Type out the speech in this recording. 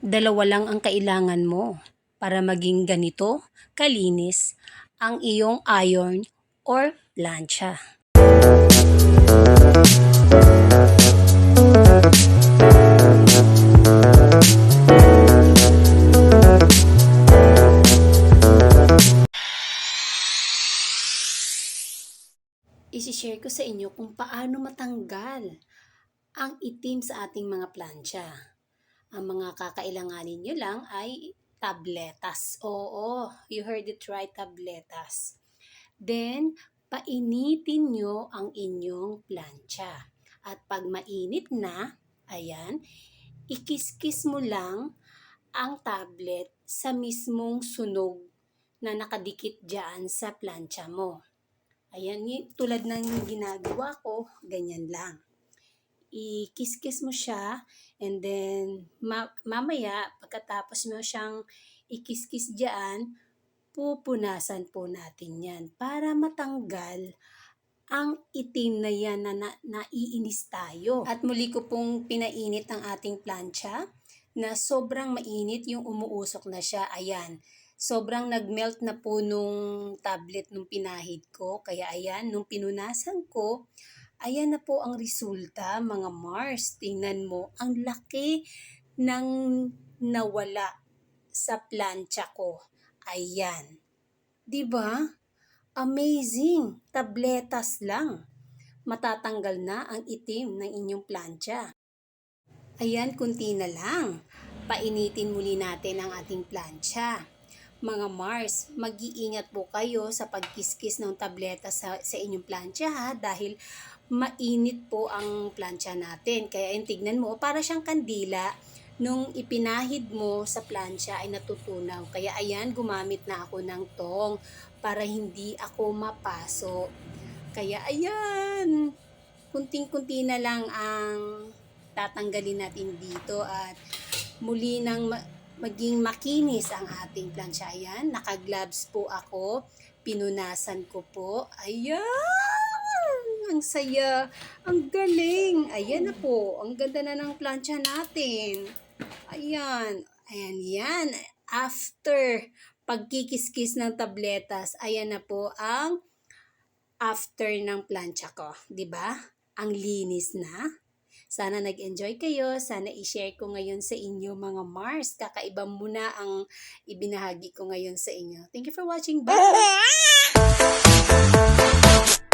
Dalawa lang ang kailangan mo para maging ganito kalinis ang iyong iron or plancha. Isishare ko sa inyo kung paano matanggal ang itim sa ating mga plancha. Ang mga kakailanganin nyo lang ay tabletas. Oo, you heard it right, tabletas. Then, painitin nyo ang inyong plancha. At pag mainit na, ayan, ikiskis mo lang ang tablet sa mismong sunog na nakadikit dyan sa plancha mo. Ayan, tulad ng ginagawa ko, ganyan lang. I-kiss-kiss mo siya and then ma- mamaya pagkatapos mo siyang ikis-kiss dyan, pupunasan po natin yan para matanggal ang itim na yan na, na naiinis tayo. At muli ko pong pinainit ang ating plancha na sobrang mainit yung umuusok na siya. Ayan, sobrang nagmelt na po nung tablet nung pinahid ko. Kaya ayan, nung pinunasan ko, ayan na po ang resulta mga Mars. Tingnan mo, ang laki ng nawala sa plancha ko. Ayan. 'Di ba? Amazing! Tabletas lang. Matatanggal na ang itim ng inyong plancha. Ayan, kunti na lang. Painitin muli natin ang ating plancha. Mga Mars, mag-iingat po kayo sa pagkiskis ng tableta sa, sa inyong plancha ha dahil mainit po ang plancha natin. Kaya yung tignan mo, para siyang kandila nung ipinahid mo sa plancha ay natutunaw. Kaya ayan, gumamit na ako ng tong para hindi ako mapaso. Kaya ayan, kunting-kunti na lang ang tatanggalin natin dito at muli nang ma- maging makinis ang ating plancha. Ayan, naka-gloves po ako. Pinunasan ko po. Ayan! Ang saya. Ang galing. Ayan na po. Ang ganda na ng plancha natin. Ayan. Ayan yan. After pagkikiskis ng tabletas, ayan na po ang after ng plancha ko. 'Di ba? Ang linis na. Sana nag-enjoy kayo. Sana i-share ko ngayon sa inyo mga Mars. Kakaiba muna ang ibinahagi ko ngayon sa inyo. Thank you for watching. Bye!